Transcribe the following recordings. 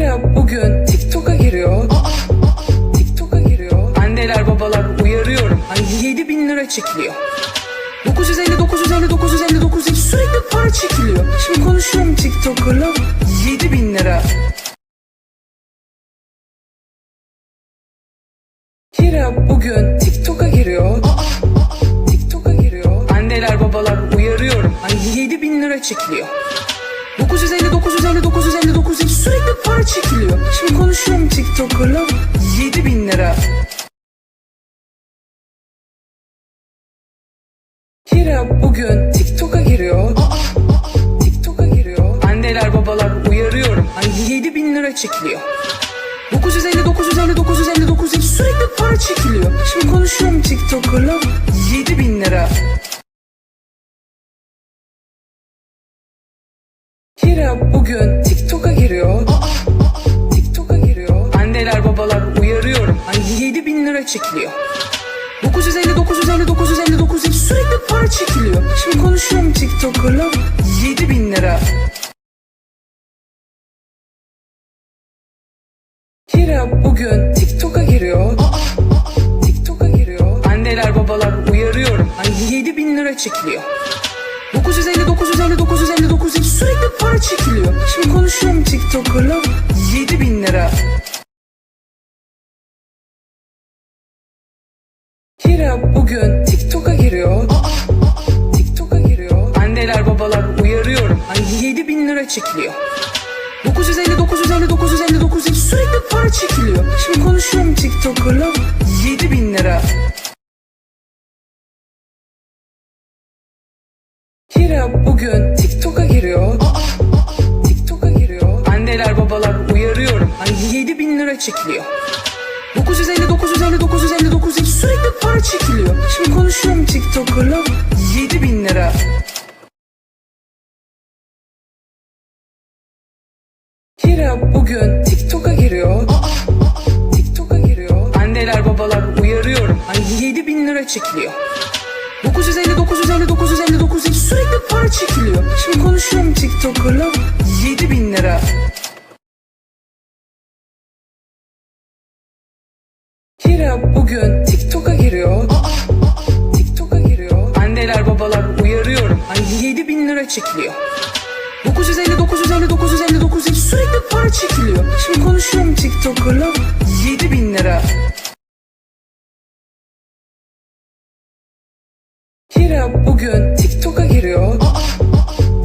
Kira bugün TikTok'a giriyor. TikTok'a giriyor. Anneler babalar uyarıyorum. Hani 7 bin lira çekiliyor. 950 950 959 sürekli para çekiliyor. Şimdi konuşuyorum TikToker'la 7 bin lira. Kira bugün TikTok'a giriyor. TikTok'a giriyor. Anneler babalar uyarıyorum. Hani 7 bin lira çekiliyor. 950 950 959 sürekli para çekiliyor. Şimdi konuşuyorum TikToker'la 7 bin lira. Kira bugün TikTok'a giriyor. TikTok'a giriyor. Anneler babalar uyarıyorum. Hani 7 bin lira çekiliyor. 950 950 959 sürekli para çekiliyor. Şimdi konuşuyorum TikToker'la 7 bin lira. Kira bugün TikTok'a giriyor. TikTok'a giriyor. Anneler babalar uyarıyorum. Hani 7 bin lira çekiliyor. 950 950 959 sürekli para çekiliyor. Şimdi konuşuyorum TikToker'la 7 bin lira. Kira bugün TikTok'a giriyor. TikTok'a giriyor. Anneler babalar uyarıyorum. Hani 7 bin lira çekiliyor. Çekiliyor. Şimdi konuşuyorum TikToker'la 7 bin lira. Kira bugün TikTok'a giriyor. TikTok'a giriyor. Anneler babalar uyarıyorum. Hani 7 bin lira çekiliyor. 950 950 959 sürekli para çekiliyor. Şimdi konuşuyorum TikToker'la 7 bin lira. Kira bugün TikTok'a giriyor. TikTok'a Hani 7 bin lira çekiliyor. 950 950 959 sürekli para çekiliyor. Şimdi konuşuyorum TikToker'la 7 bin lira. Kira bugün TikTok'a giriyor. TikTok'a giriyor. Anneler babalar uyarıyorum. Hani 7 bin lira çekiliyor. 950 950 959 sürekli para çekiliyor. Şimdi konuşuyorum TikToker'la 7 bin lira. Kira bugün TikTok'a giriyor. TikTok'a giriyor. Anneler babalar uyarıyorum. Hani 7 bin lira çekiliyor. 950 950 959 sürekli para çekiliyor. Şimdi konuşuyorum TikToker'la 7 bin lira. Kira bugün TikTok'a giriyor.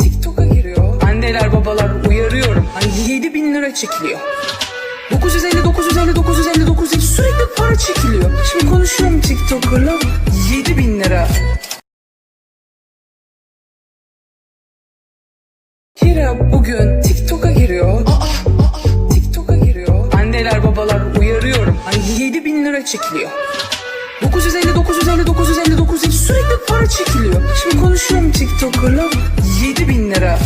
TikTok'a giriyor. Anneler babalar uyarıyorum. Hani 7 bin lira çekiliyor. 950 950 959 sürekli para çekiliyor. Şimdi konuşuyorum TikToker'la 7 bin lira. Kira bugün TikTok'a giriyor. TikTok'a giriyor. Anneler babalar uyarıyorum. Hani 7 bin lira çekiliyor. 950 950 959 sürekli para çekiliyor. Şimdi konuşuyorum TikToker'la 7 bin lira.